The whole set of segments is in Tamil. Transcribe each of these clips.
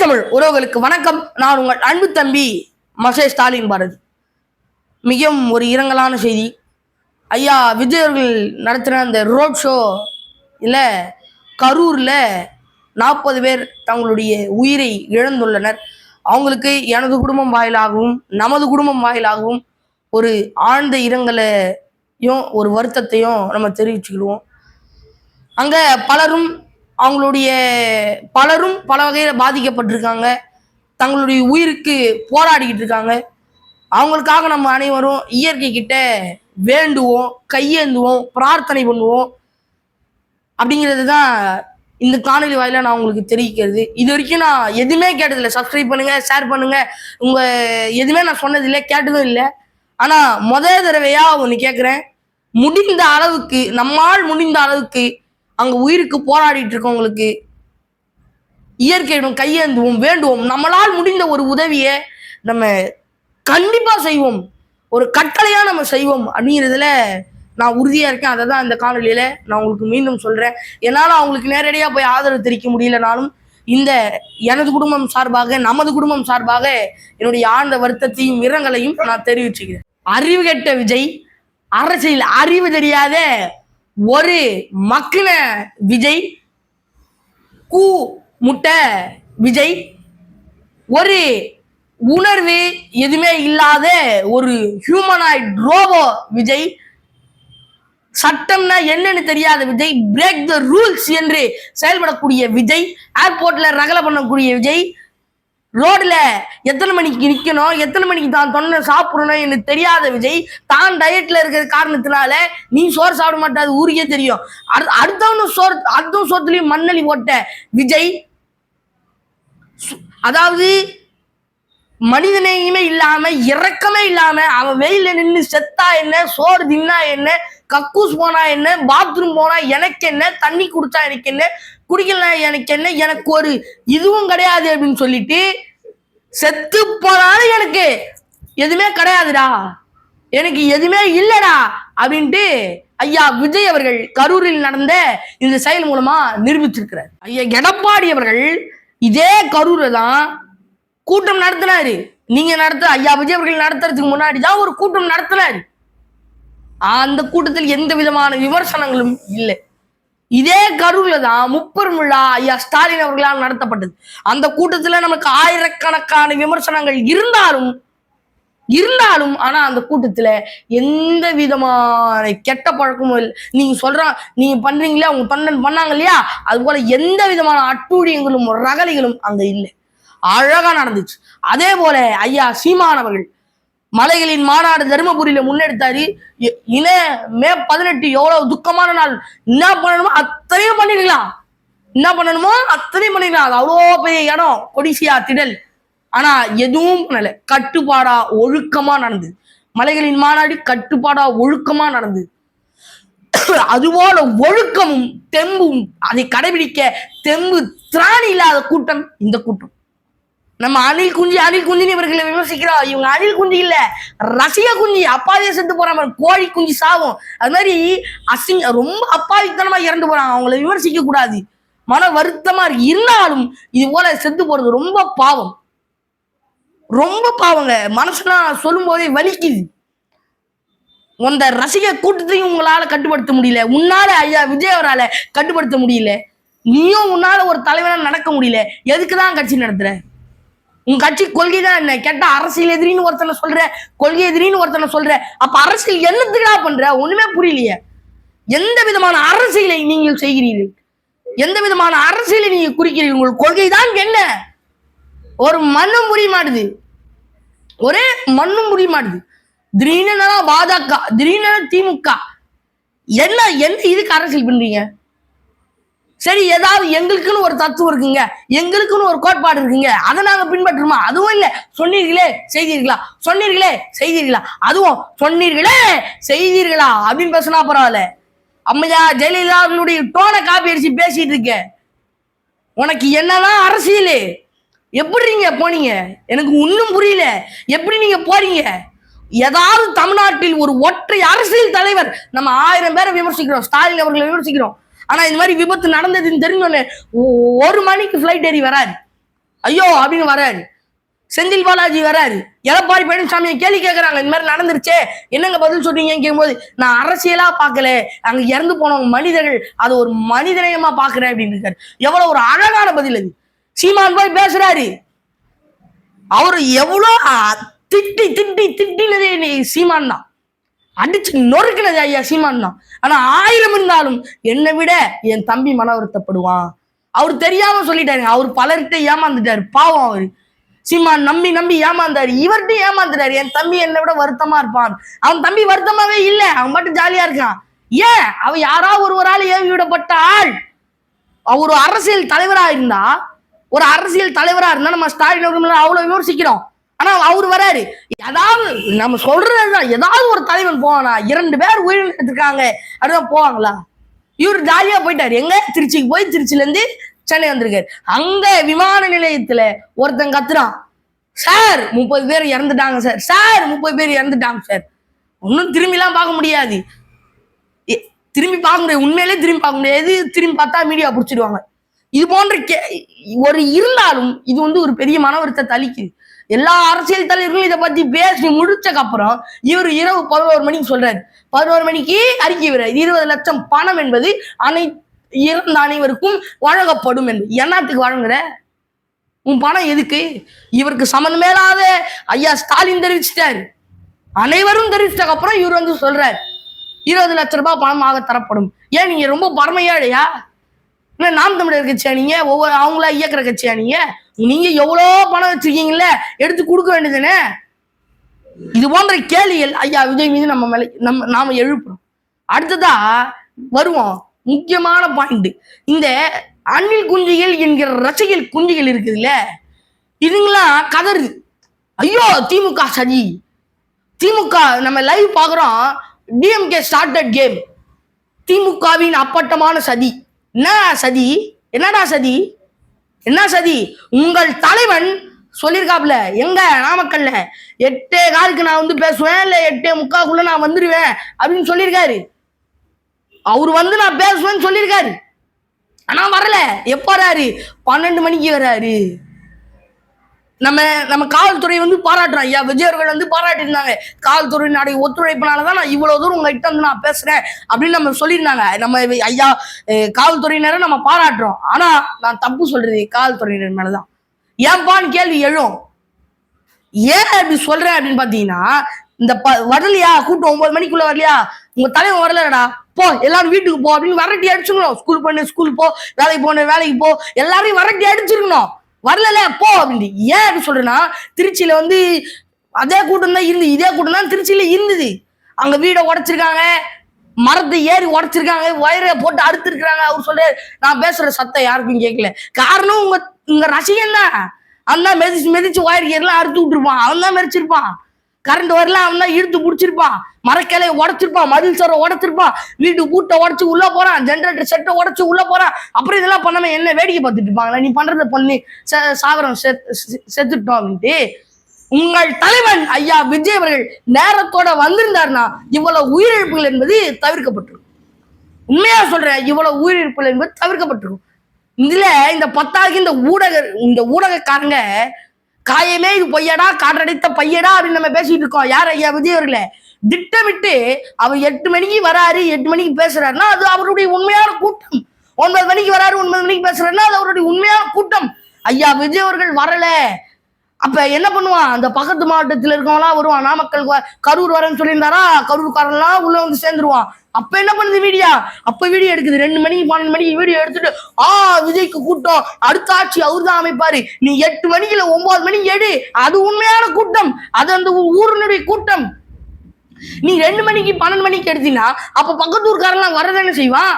தமிழ் உறவுகளுக்கு வணக்கம். நான் உங்கள் அன்பு தம்பி மசே ஸ்டாலின் பாரதி. மிகவும் ஒரு இரங்கலான செய்தி. ஐயா விஜய் அவர்கள் நடத்தின அந்த ரோட் ஷோ இல்லை கரூரில் நாற்பது பேர் தங்களுடைய உயிரை இழந்துள்ளனர். அவங்களுக்கு எனது குடும்பம் வாயிலாகவும் நமது குடும்பம் வாயிலாகவும் ஒரு ஆழ்ந்த இரங்கலையும் ஒரு வருத்தத்தையும் நம்ம தெரிவிச்சுக்கிடுவோம். அங்கே பலரும் அவங்களுடைய பலரும் பல வகையில் பாதிக்கப்பட்டிருக்காங்க. தங்களுடைய உயிருக்கு போராடிக்கிட்டு இருக்காங்க. அவங்களுக்காக நம்ம அனைவரும் இயற்கை கிட்ட வேண்டுவோம் கையேந்துவோம் பிரார்த்தனை பண்ணுவோம். அப்படிங்கிறது தான் இந்த காணொலி வாயில நான் உங்களுக்கு தெரிவிக்கிறது. இது வரைக்கும் நான் எதுவுமே கேட்டதில்லை. சப்ஸ்கிரைப் பண்ணுங்க ஷேர் பண்ணுங்க. உங்க எதுவுமே நான் சொன்னதில்லை கேட்டதும் இல்லை. ஆனா முதல் தடவையா ஒன்று கேட்குறேன் முடிந்த அளவுக்கு நம்மால் முடிந்த அளவுக்கு அங்க உயிருக்கு போராடிட்டு இருக்கவங்களுக்கு இயற்கையிடம் கையேந்துவோம் வேண்டுவோம். நம்மளால் முடிந்த ஒரு உதவியை நம்ம கண்டிப்பா செய்வோம். ஒரு கட்டளையா நம்ம செய்வோம். அப்படிங்கிறதுல நான் உறுதியா இருக்கேன். அதை தான் இந்த காணொலியில நான் உங்களுக்கு மீண்டும் சொல்றேன். என்னால அவங்களுக்கு நேரடியா போய் ஆதரவு தெரிவிக்க முடியலனாலும் இந்த எனது குடும்பம் சார்பாக நமது குடும்பம் சார்பாக என்னுடைய ஆழ்ந்த வருத்தத்தையும் இரங்கலையும் நான் தெரிவிச்சுக்கிறேன். அறிவு கெட்ட விஜய் அரசியல் அறிவு தெரியாத ஒரு மக்கின விஜய் கூ முட்டை விஜய் ஒரு உணர்வு எதுவுமே இல்லாத ஒரு ஹியூமனாய்ட் ரோபோ விஜய் சட்டம்னா என்னன்னு தெரியாத விஜய் பிரேக் த ரூல்ஸ் என்று செயல்படக்கூடிய விஜய் ஏர்போர்ட்ல ரகலை பண்ணக்கூடிய விஜய் ரோடுல எத்தனை மணிக்கு நிக்கணும்? எத்தனை மணிக்கு தான் தொண்டை சாப்பிடணும் எனக்கு தெரியாத விஜய் தான் டயட்ல இருக்கிற காரணத்தினால நீ சோறு சாப்பிட மாட்டாது ஊருக்கே தெரியும். அடு- அடுத்தவனும் சோறு அடுத்தவன் சோத்துலயும் மண்ணலி போட்ட விஜய் சு- அதாவது மனிதநேயமே இல்லாம இறக்கமே இல்லாம அவன் வெயில நின்று செத்தா என்ன சோறு தின்னா என்ன கக்கூஸ் போனா என்ன பாத்ரூம் போனா எனக்கு என்ன தண்ணி குடிச்சா எனக்கு என்ன குடிக்கல எனக்கு என்ன எனக்கு ஒரு இதுவும் கிடையாது அப்படின்னு சொல்லிட்டு செத்து போனாலும் எனக்கு எதுவுமே கிடையாதுடா. எனக்கு எதுவுமே இல்லடா அப்படின்ட்டு ஐயா விஜய் அவர்கள் கரூரில் நடந்த இந்த செயல் மூலமா நிரூபிச்சிருக்கிறார் ஐயா எடப்பாடி அவர்கள் இதே கரூரை தான் கூட்டம் நடத்தினாரு. நீங்க நடத்த ஐயா விஜய் அவர்கள் நடத்துறதுக்கு முன்னாடி தான் ஒரு கூட்டம் நடத்தினாரு. அந்த கூட்டத்தில் எந்த விதமான விமர்சனங்களும் இல்லை. இதே கரூர்ல தான் முப்பெரும் விழா ஐயா ஸ்டாலின் அவர்களால் நடத்தப்பட்டது. அந்த கூட்டத்தில் நமக்கு ஆயிரக்கணக்கான விமர்சனங்கள் இருந்தாலும் இருந்தாலும் ஆனா அந்த கூட்டத்துல எந்த விதமான கெட்ட பழக்கமும் இல்லை. நீங்க சொல்ற நீங்க பண்றீங்களா அவங்க தொண்டன் பண்ணாங்க இல்லையா? அது போல எந்த விதமான அட்டூழியங்களும் ரகலைகளும் அங்க இல்லை. அழகா நடந்துச்சு. அதே போல ஐயா சீமானவர்கள் மலைகளின் மாநாடு தருமபுரியில முன்னெடுத்தாரு. இ- இன மே பதினெட்டு எவ்வளவு துக்கமான நாள். என்ன பண்ணணுமோ அத்தனையும் பண்ணிருக்கலாம் என்ன பண்ணணுமோ அத்தனையும் பண்ணிருக்கலாம் அது அவ்வளோ பெரிய இடம். கொடிசியா திடல். ஆனா எதுவும் பண்ணல. கட்டுப்பாடா ஒழுக்கமா நடந்தது மலைகளின் மாநாடு கட்டுப்பாடா ஒழுக்கமா நடந்தது அதுபோல ஒழுக்கமும் தெம்பும் அதை கடைபிடிக்க தெம்பு திராணி இல்லாத கூட்டம் இந்த கூட்டம். நம்ம அணில் குஞ்சு அணில் குஞ்சுன்னு இவர்களை விமர்சிக்கிறோம். இவங்க அணில் குஞ்சி இல்ல. ரசிக குஞ்சு அப்பாவே செத்து போறாங்க. கோழி குஞ்சு சாவும். அது மாதிரி அசிங்க ரொம்ப அப்பாவித்தனமா இறந்து போறாங்க. அவங்கள விமர்சிக்க கூடாது. மன வருத்தமா இருக்கு. இருந்தாலும் இது போல செத்து போறது ரொம்ப பாவம். ரொம்ப பாவங்க. மனசுலாம் சொல்லும் போதே வலிக்குது. அந்த ரசிக கூட்டத்தையும் உங்களால கட்டுப்படுத்த முடியல. உன்னால ஐயா விஜய் அவரால கட்டுப்படுத்த முடியல. நீயும் உன்னால ஒரு தலைவனா நடக்க முடியல. எதுக்கு தான் கட்சி நடத்துற? உன் கட்சி கொள்கை தான் என்ன? கேட்டா அரசியல் எதிரின்னு ஒருத்தனை சொல்ற கொள்கை எதிரின்னு ஒருத்தனை சொல்ற. அப்ப அரசியல் என்னத்துக்குடா பண்ற? ஒண்ணுமே புரியலையே. எந்த விதமான அரசியலை நீங்கள் செய்கிறீர்கள்? எந்த விதமான அரசியலை நீங்க குறிக்கிறீர்கள்? உங்கள் கொள்கை தான் என்ன? ஒரு மண்ணும் புரிய மாட்டுது. ஒரே மண்ணும் புரிய மாட்டுது. திடீர்னு பாஜக திடீர்னு திமுக? என்ன என்ன இதுக்கு அரசியல் பண்றீங்க? சரி ஏதாவது எங்களுக்குன்னு ஒரு தத்துவம் இருக்குங்க. எங்களுக்குன்னு ஒரு கோட்பாடு இருக்குங்க. அதை நாங்க பின்பற்றுமா? அதுவும் இல்ல. சொன்னீர்களே செய்தீர்களா? சொன்னீர்களே செய்தீர்களா? அதுவும் சொன்னீர்களே செய்தீர்களா? அப்படின்னு பேசினா பரவாயில்ல. அம்மையா ஜெயலலிதா அவர்களுடைய டோனை காப்பி அடிச்சு பேசிட்டு இருக்க. உனக்கு என்னதான் அரசியல்? எப்படி நீங்க போனீங்க? எனக்கு ஒன்றும் புரியல. எப்படி நீங்க போறீங்க? ஏதாவது தமிழ்நாட்டில் ஒரு ஒற்றை அரசியல் தலைவர் நம்ம ஆயிரம் பேரை விமர்சிக்கிறோம். ஸ்டாலின் அவர்களை விமர்சிக்கிறோம். ஆனா இந்த மாதிரி விபத்து நடந்ததுன்னு தெரிஞ்சோன்னே ஒ- ஒரு மணிக்கு ஃபிளைட் ஏறி வராது ஐயோ அப்படின்னு வராரு. செந்தில் பாலாஜி வராரு. எடப்பாடி பழனிசாமியை கேள்வி கேட்கறாங்க இந்த மாதிரி நடந்துருச்சே. என்னங்க பதில் சொல்றீங்கன்னு கேட்கும்போது நான் அரசியலா பார்க்கல. அங்க இறந்து போனவங்க மனிதர்கள் அது ஒரு மனிதநேயமா பாக்குறேன் அப்படின்னு இருக்காரு. எவ்வளவு ஒரு அழகான பதில் அது. சீமான் போய் பேசுறாரு. அவரு எவ்வளோ அ, திட்டி திட்டி திட்டினதே சீமான் தான். அடிச்சு நொறுக்கினது ஐயா சீமான் தான். ஆனா ஆயிரம் இருந்தாலும் என்னை விட என் தம்பி மன வருத்தப்படுவான். அவர் தெரியாம சொல்லிட்டாருங்க அவர் பலர்கிட்ட ஏமாந்துட்டாரு. பாவம் அவரு. சீமான் நம்பி நம்பி ஏமாந்தாரு. இவர்கிட்ட ஏமாந்துட்டாரு. என் தம்பி என்னை விட வருத்தமா இருப்பான். அவன் தம்பி வருத்தமாவே இல்லை. அவன் மட்டும் ஜாலியா இருக்கான். ஏன்? அவன் யாரா ஒருவரால் ஏவி விடப்பட்ட ஆள்? அவர் ஒரு அரசியல் தலைவரா இருந்தா ஒரு அரசியல் தலைவரா இருந்தா நம்ம ஸ்டாலின் அவ்வளவு விமர்சிக்கிறோம். ஆனா அவர் வராரு. ஏதாவது நம்ம சொல்றதுதான். ஏதாவது ஒரு தலைவன் போவானா? இரண்டு பேர் உயிரிழந்திருக்காங்க. அப்படிதான் போவாங்களா? இவர் ஜாலியா போயிட்டாரு. எங்க? திருச்சிக்கு போய் திருச்சில இருந்து சென்னை வந்திருக்காரு. அங்க விமான நிலையத்துல ஒருத்தன் கத்துறான். சார் முப்பது பேர் இறந்துட்டாங்க சார். சார் முப்பது பேர் இறந்துட்டாங்க சார். ஒன்றும் திரும்பிலாம் பார்க்க முடியாது. திரும்பி பார்க்க முடியாது. உண்மையிலே திரும்பி பார்க்க முடியாது. திரும்பி பார்த்தா மீடியா பிடிச்சிடுவாங்க. இது போன்ற கே ஒரு இருந்தாலும் இது வந்து ஒரு பெரிய மன வருத்தத்தை அளிக்குது. எல்லா அரசியல் தலைவர்களும் இதை பத்தி பேசி முடிச்சக்கு அப்புறம் இவர் இரவு பதினோரு மணிக்கு சொல்றாரு. பதினோரு மணிக்கு அறிக்கை விடுறாரு. இருபது லட்சம் பணம் என்பது அனை இறந்த அனைவருக்கும் வழங்கப்படும் என்று. என்னத்துக்கு வழங்குற? உன் பணம் எதுக்கு? இவருக்கு சம்மந்தமே இல்லாத ஐயா ஸ்டாலின் தெரிவிச்சிட்டாரு. அனைவரும் தெரிவிச்சதுக்கு அப்புறம் இவர் வந்து சொல்றாரு. இருபது லட்ச ரூபாய் பணமாக தரப்படும். ஏன் நீங்க ரொம்ப பரமையாடையா இல்ல நாம் தமிழர் கட்சியா நீங்க? ஒவ்வொரு அவங்களா இயக்குற கட்சியா நீங்க? நீங்க எவ்வளோ பணம் வச்சிருக்கீங்கல்ல எடுத்து கொடுக்க வேண்டியதுனே இது போன்ற கேள்விகள் ஐயா விஜய் மீது நம்ம மேல நம்ம நாம எழுப்புறோம். அடுத்ததா வருவோம். முக்கியமான பாயிண்ட் இந்த அணில் குஞ்சுகள் என்கிற ரசிகல் குஞ்சுகள் இருக்குதுல்ல இதுங்களாம் கதறுது ஐயோ திமுக சதி. திமுக நம்ம லைவ் பார்க்குறோம். டிஎம்கே ஸ்டார்டட் கேம் திமுகவின் அப்பட்டமான சதி. என்ன சதி? என்னடா சதி? என்ன சதி? உங்கள் தலைவன் சொல்லியிருக்காப்ல எங்க நாமக்கல்ல? எட்டே காலுக்கு நான் வந்து பேசுவேன் இல்ல எட்டே முக்காக்குள்ள நான் வந்துடுவேன் அப்படின்னு சொல்லியிருக்காரு அவர் வந்து நான் பேசுவேன்னு சொல்லியிருக்காரு ஆனா வரல. எப்போ வராரு? பன்னெண்டு மணிக்கு வராரு. நம்ம நம்ம காவல்துறை வந்து பாராட்டுறோம் ஐயா விஜய் அவர்கள் வந்து பாராட்டியிருந்தாங்க. காவல்துறையினுடைய ஒத்துழைப்பினாலதான் நான் இவ்வளவு தூரம் உங்ககிட்ட வந்து நான் பேசுறேன் அப்படின்னு நம்ம சொல்லியிருந்தாங்க. நம்ம ஐயா காவல்துறையினரை நம்ம பாராட்டுறோம். ஆனா நான் தப்பு சொல்றது காவல்துறையினர் மேலதான். ஏன்பான்னு கேள்வி எழும். ஏன் அப்படி சொல்றேன் அப்படின்னு பாத்தீங்கன்னா இந்த ப வரலையா? கூட்டம் ஒன்பது மணிக்குள்ள வரலையா? உங்க தலைவன் வரலடா போ எல்லாரும் வீட்டுக்கு போ அப்படின்னு வரட்டி அடிச்சுக்கணும் ஸ்கூல் பண்ணு ஸ்கூல் போ வேலைக்கு போன வேலைக்கு போ. எல்லாரையும் வரட்டி அடிச்சிருக்கணும். வரல போ அப்படின்னு. ஏன் அப்படி சொல்றேன்னா திருச்சியில வந்து அதே கூட்டம் தான் இருந்து இதே கூட்டம் தான் திருச்சியில இருந்தது. அங்க வீடை உடைச்சிருக்காங்க மரத்தை ஏறி உடைச்சிருக்காங்க வயரை போட்டு அறுத்துருக்குறாங்க அவர் சொல்றாரு நான் பேசுற சத்தம் யாருக்கும் கேட்கல. காரணம் உங்க உங்க ரசிகன் தான். அவன் தான் மெதிச்சு மெதிச்சு ஒயர் எல்லாம் அறுத்து விட்டுருப்பான். அவன் தான் மெரிச்சிருப்பான் கரண்ட் வரல அவன் இழுத்து பிடிச்சிருப்பான். மரக்கிளையை உடச்சிருப்பான் மதில் சோரை உடச்சிருப்பான். வீட்டு பூட்டை உடச்சு உள்ள போறான் ஜென்ரேட்டர் செட்டை உடச்சு உள்ள போறான். அப்புறம் இதெல்லாம் பண்ணாம என்ன வேடிக்கை பார்த்துட்டு இருப்பாங்களா? நீ பண்றத பண்ணி சாகரம் செத்துட்டோம் அப்படின்ட்டு. உங்கள் தலைவன் ஐயா விஜய் அவர்கள் நேரத்தோட வந்திருந்தார்னா இவ்வளவு உயிரிழப்புகள் என்பது தவிர்க்கப்பட்டிருக்கும். உண்மையா சொல்றேன் இவ்வளவு உயிரிழப்புகள் என்பது தவிர்க்கப்பட்டிருக்கும். இதுல இந்த பத்தாவது இந்த ஊடக இந்த ஊடகக்காரங்க காயமே இது பொய்யடா காற்றடித்த பையடா அப்படின்னு நம்ம பேசிட்டு இருக்கோம். யார் ஐயா விஜயவர்களே திட்டமிட்டு அவர் எட்டு மணிக்கு வராரு எட்டு மணிக்கு பேசுறாருன்னா அது அவருடைய உண்மையான கூட்டம். ஒன்பது மணிக்கு வராரு ஒன்பது மணிக்கு பேசுறாருன்னா அது அவருடைய உண்மையான கூட்டம். ஐயா விஜய் அவர்கள் வரல. அப்ப என்ன பண்ணுவான்? அந்த பக்கத்து மாவட்டத்துல இருக்கவங்களாம் வருவான். நாமக்கல் கரூர் வரேன்னு சொல்லியிருந்தாரா? கரூர்காரன்லாம் உள்ள வந்து சேர்ந்துருவான். அப்ப என்ன பண்ணுது வீடியோ? அப்ப வீடியோ எடுக்குது. ரெண்டு மணிக்கு பன்னெண்டு மணிக்கு வீடியோ எடுத்துட்டு ஆ விஜய்க்கு கூட்டம். அடுத்த ஆட்சி அவர் தான் அமைப்பாரு. நீ எட்டு மணிக்கு இல்ல ஒன்பது மணிக்கு எடு. அது உண்மையான கூட்டம். அது அந்த ஊரினுடைய கூட்டம். நீ ரெண்டு மணிக்கு பன்னெண்டு மணிக்கு எடுத்தீங்கன்னா அப்ப பக்கத்து ஊர்க்காரெல்லாம் வரதானே செய்வான்?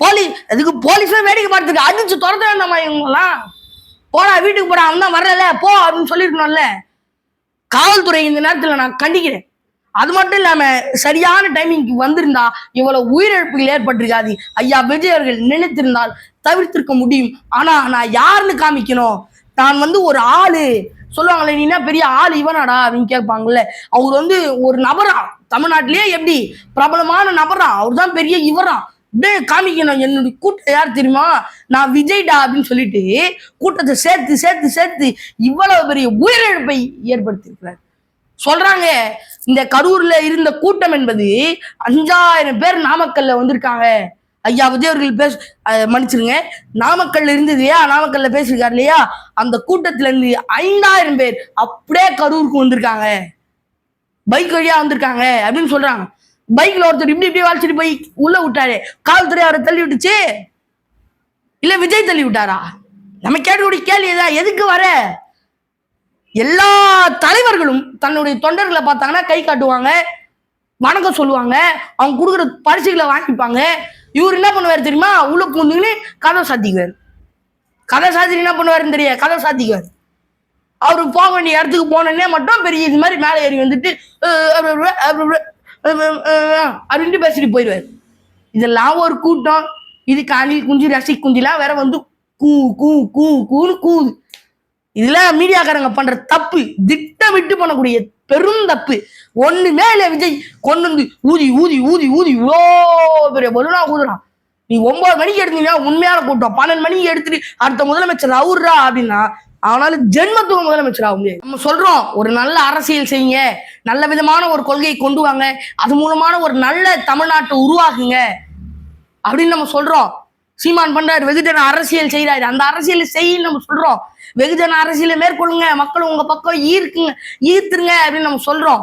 போலீஸ் அதுக்கு போலீஸே வேடிக்கை பார்த்துக்க. அடிச்சு துரத்த வேண்டாமா இவங்கெல்லாம்? போடா வீட்டுக்கு போடா அவன் தான் வரல போ அப்படின்னு சொல்லியிருக்கணும்ல. காவல்துறை இந்த நேரத்தில் நான் கண்டிக்கிறேன். அது மட்டும் இல்லாம சரியான டைமிங்க்கு வந்திருந்தா இவ்வளவு உயிரிழப்புகள் ஏற்பட்டிருக்காது. ஐயா விஜய் அவர்கள் நினைத்திருந்தால் தவிர்த்திருக்க முடியும். ஆனா நான் யாருன்னு காமிக்கணும்? நான் வந்து ஒரு ஆளு. சொல்லுவாங்களே நீ என்ன பெரிய ஆள் இவனாடா? அப்படின்னு கேட்பாங்கல்ல. அவர் வந்து ஒரு நபரா. தமிழ்நாட்டிலேயே எப்படி? பிரபலமான நபரா. அவர் தான் பெரிய இவரா. அப்படியே காமிக்கணும் என்னுடைய கூட்டம் யார் தெரியுமா? நான் விஜய்டா அப்படின்னு சொல்லிட்டு கூட்டத்தை சேர்த்து சேர்த்து சேர்த்து இவ்வளவு பெரிய உயிரிழப்பை ஏற்படுத்தியிருக்கிறார். சொல்றாங்க இந்த கரூர்ல இருந்த கூட்டம் என்பது அஞ்சாயிரம் பேர் நாமக்கல்ல வந்திருக்காங்க. ஐயா விஜய் அவர்கள் பேச மன்னிச்சிருங்க. நாமக்கல்ல இருந்தது இல்லையா நாமக்கல்ல பேசியிருக்காரு இல்லையா? அந்த கூட்டத்துல இருந்து ஐந்தாயிரம் பேர் அப்படியே கரூருக்கு வந்திருக்காங்க. பைக் வழியா வந்திருக்காங்க அப்படின்னு சொல்றாங்க. பைக்ல ஒருத்தர் இப்படி இப்படி வளைச்சிட்டு போய் உள்ள விட்டாரு. காவல்துறை அவரை தள்ளி விட்டுச்சு இல்ல விஜய் தள்ளி விட்டாரா நம்ம கேட்கக்கூடிய கேள்வி தான் எதுக்கு வர? எல்லா தலைவர்களும் தன்னுடைய தொண்டர்களை பார்த்தாங்கன்னா கை காட்டுவாங்க வணக்கம் சொல்லுவாங்க அவங்க கொடுக்குற பரிசுகளை வாங்கிப்பாங்க. இவர் என்ன பண்ணுவார் தெரியுமா? உள்ள பூந்துங்கன்னு கதை சாத்திக்குவார். கதை சாத்தி என்ன பண்ணுவாருன்னு தெரியாது. கதை சாத்திக்குவார். அவரு போக வேண்டிய இடத்துக்கு போனோடனே மட்டும் பெரிய இது மாதிரி மேலே ஏறி வந்துட்டு அப்படின்ட்டு பேசிட்டு போயிடுவார். இதெல்லாம் ஒரு கூட்டம் இதுக்கு அணில் குஞ்சு ரசி குஞ்சுலாம் வேற வந்து கூ கூ கூ கூன்னு கூது இதெல்லாம் மீடியாக்காரங்க பண்ற தப்பு திட்டமிட்டு பண்ணக்கூடிய பெரும் தப்பு. ஒண்ணுமே இல்ல விஜய் கொண்டு வந்து ஊதி ஊதி ஊதி ஊதி இவ்வளோ பெரிய பலூனா ஊதுறான். நீ ஒன்பது மணிக்கு எடுத்தீங்கன்னா உண்மையான கூட்டம். பன்னெண்டு மணிக்கு எடுத்துட்டு அடுத்த முதலமைச்சர் அவுர்றா அப்படின்னா அவனால ஜென்மத்துவ முதலமைச்சர் ஆக நம்ம சொல்றோம் ஒரு நல்ல அரசியல் செய்யுங்க நல்ல விதமான ஒரு கொள்கையை கொண்டு வாங்க அது மூலமான ஒரு நல்ல தமிழ்நாட்டை உருவாக்குங்க அப்படின்னு நம்ம சொல்றோம். சீமான் பண்றாரு வெகுஜன அரசியல் செய்யறாரு அந்த அரசியல் செய்யன்னு நம்ம சொல்றோம். வெகுஜன அரசியலை மேற்கொள்ளுங்க மக்கள் உங்க பக்கம் ஈர்க்குங்க ஈர்த்துருங்க அப்படின்னு நம்ம சொல்றோம்.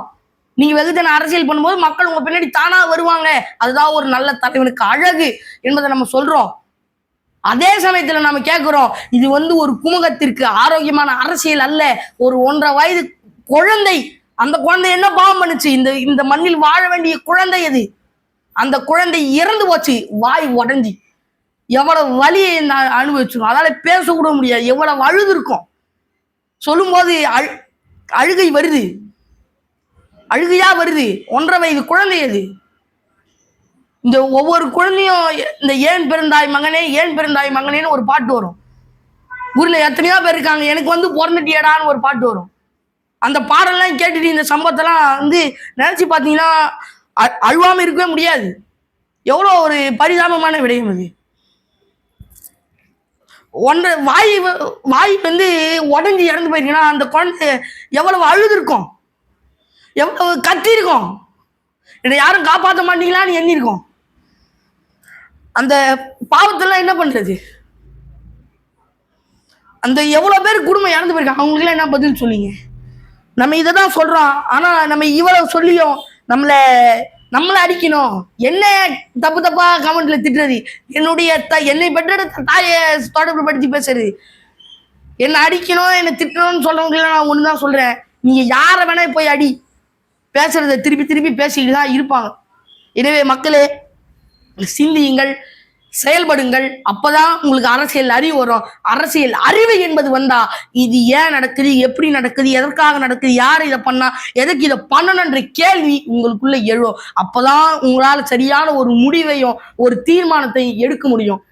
நீங்க வெகுஜன அரசியல் பண்ணும்போது மக்கள் உங்க பின்னாடி தானா வருவாங்க. அதுதான் ஒரு நல்ல தலைவனுக்கு அழகு என்பதை நம்ம சொல்றோம். அதே சமயத்துல நம்ம கேட்குறோம் இது வந்து ஒரு குமுகத்திற்கு ஆரோக்கியமான அரசியல் அல்ல. ஒரு ஒன்றரை வயது குழந்தை அந்த குழந்தை என்ன பாவம் பண்ணுச்சு? இந்த இந்த மண்ணில் வாழ வேண்டிய குழந்தை அது அந்த குழந்தை இறந்து போச்சு வாய் உடஞ்சி. எவ்வளவு வலியை நான் அனுபவிச்சிருக்கோம். அதால பேசக்கூட முடியாது. எவ்வளவு அழுது இருக்கும் சொல்லும்போது அழு அழுகை வருது. அழுகையா வருது. ஒன்றரை வயது குழந்தை அது இந்த ஒவ்வொரு குழந்தையும் இந்த ஏன் பிறந்தாய் மகனே ஏன் பிறந்தாய் மகனேன்னு ஒரு பாட்டு வரும். ஊரில் எத்தனையோ பேர் இருக்காங்க. எனக்கு வந்து பிறந்துட்டியடான்னு ஒரு பாட்டு வரும். அந்த பாடெல்லாம் கேட்டுட்டு இந்த சம்பவத்தெல்லாம் வந்து நினச்சி பார்த்தீங்கன்னா அ- இருக்கவே முடியாது. எவ்வளோ ஒரு பரிதாபமான விடயம் அது ஒன்றை வாய் வாய் வந்து உடஞ்சி இறந்து போயிருக்குன்னா அந்த குழந்தை எவ்வளவு அழுதுருக்கும். எவ்வளவு கத்திருக்கும் என்னை யாரும் காப்பாற்ற மாட்டீங்களான்னு எண்ணிருக்கோம் அந்த பாவத்தெல்லாம் என்ன பண்றது? அந்த எவ்வளோ பேர் குடும்பம் இறந்து போயிருக்காங்க. அவங்களுக்குலாம் என்ன பதில் சொல்லிங்க நம்ம இதை தான் சொல்கிறோம் ஆனால் நம்ம இவ்வளவு சொல்லியும் நம்மளை நம்மளை அடிக்கணும். என்ன தப்பு தப்பா கமெண்ட்ல திட்டுறது? என்னுடைய த என்னை பெற்றெடுத்த தாயை தொடர்பு படுத்தி பேசுறது. என்னை அடிக்கணும் என்னை திட்டணும்னு சொல்றவங்களை நான் ஒன்று தான் சொல்கிறேன் நீங்கள் யாரை வேணா போய் அடி. பேசுறத திருப்பி திருப்பி பேசிக்கிட்டு தான் இருப்பாங்க. எனவே மக்களே சிந்தியுங்கள் செயல்படுங்கள். அப்பதான் உங்களுக்கு அரசியல் அறிவு வரும். அரசியல் அறிவு என்பது வந்தா இது ஏன் நடக்குது? எப்படி நடக்குது? எதற்காக நடக்குது? யார் இதை பண்ணா? எதுக்கு இதை பண்ணணுன்ற கேள்வி உங்களுக்குள்ள எழும். அப்பதான் உங்களால் சரியான ஒரு முடிவையும் ஒரு தீர்மானத்தையும் எடுக்க முடியும்.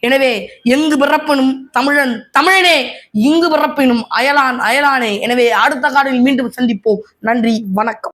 எனவே எங்கு பிறப்பினும் தமிழன் தமிழனே இங்கு பிறப்பினும் அயலான் அயலானே. எனவே அடுத்த காலில் மீண்டும் சந்திப்போம். நன்றி வணக்கம்.